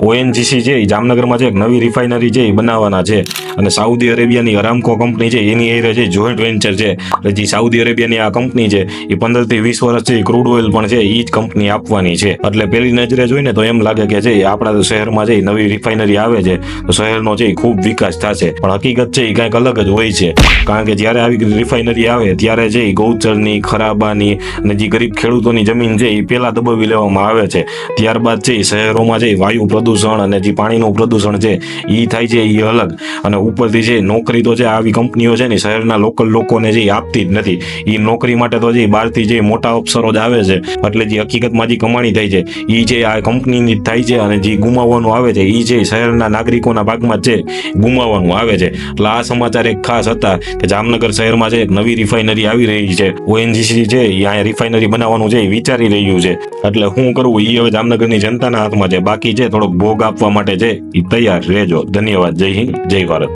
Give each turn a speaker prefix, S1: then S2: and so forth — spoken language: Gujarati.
S1: ઓએનજીસી છે એ જામનગરમાં છે, એક નવી રિફાઇનરી છે એ બનાવવાના છે. અને સાઉદી અરેબિયાની અરામકો કંપની છે, એની એ છે જોઈન્ટ વેન્ચર છે. એટલે જે સાઉદી અરેબિયાની આ કંપની છે એ પંદરથી વીસ વર્ષ છે ક્રૂડ ઓઇલ પણ છે એ જ કંપની આપવાની છે. એટલે પેલી નજરે જોઈને તો એમ લાગે કે છે એ આપણા શહેરમાં છે એ નવી રિફાઇનરી આવે છે, તો શહેરનો છે એ ખૂબ વિકાસ થશે. પણ હકીકત છે એ કંઈક અલગ જ હોય છે. કારણ કે જ્યારે આવી રિફાઇનરી આવે, ત્યારે છે એ ગૌચરની, ખરાબાની અને જે ગરીબ ખેડૂતોની જમીન છે એ પહેલાં દબાવી લેવામાં આવે છે. ત્યારબાદ છે એ શહેરોમાં છે એ વાયુ પ્રદૂષણ અને જે પાણીનું પ્રદૂષણ છે એ થાય છે એ અલગ. અને ઉપરથી જે નોકરી તો છે, આવી કંપનીઓ છે ને, શહેરના લોકલ લોકોને જે આપતી જ નથી. એ નોકરી માટે તો જે બહારથી જે મોટા અફસરો જ આવે છે, એટલે જે હકીકતમાં જે કમાણી થાય છે એ જે આ કંપનીની થાય છે અને જે ગુમાવવાનું આવે છે એ જે શહેરના નાગરિકોના ભાગમાં જ ગુમાવવાનું આવે છે. એટલે આ સમાચાર એક ખાસ હતા કે જામનગર શહેરમાં જે એક નવી રિફાઇનરી આવી રહી છે. ઓએનજીસી છે એ અહીંયા રિફાઇનરી બનાવવાનું છે એ વિચારી રહ્યું છે. એટલે શું કરવું એ હવે જામનગરની જનતાના હાથમાં છે. બાકી છે, થોડોક ભોગ આપવા માટે એ તૈયાર રહેજો. ધન્યવાદ. જય હિન્દ. જય ભારત.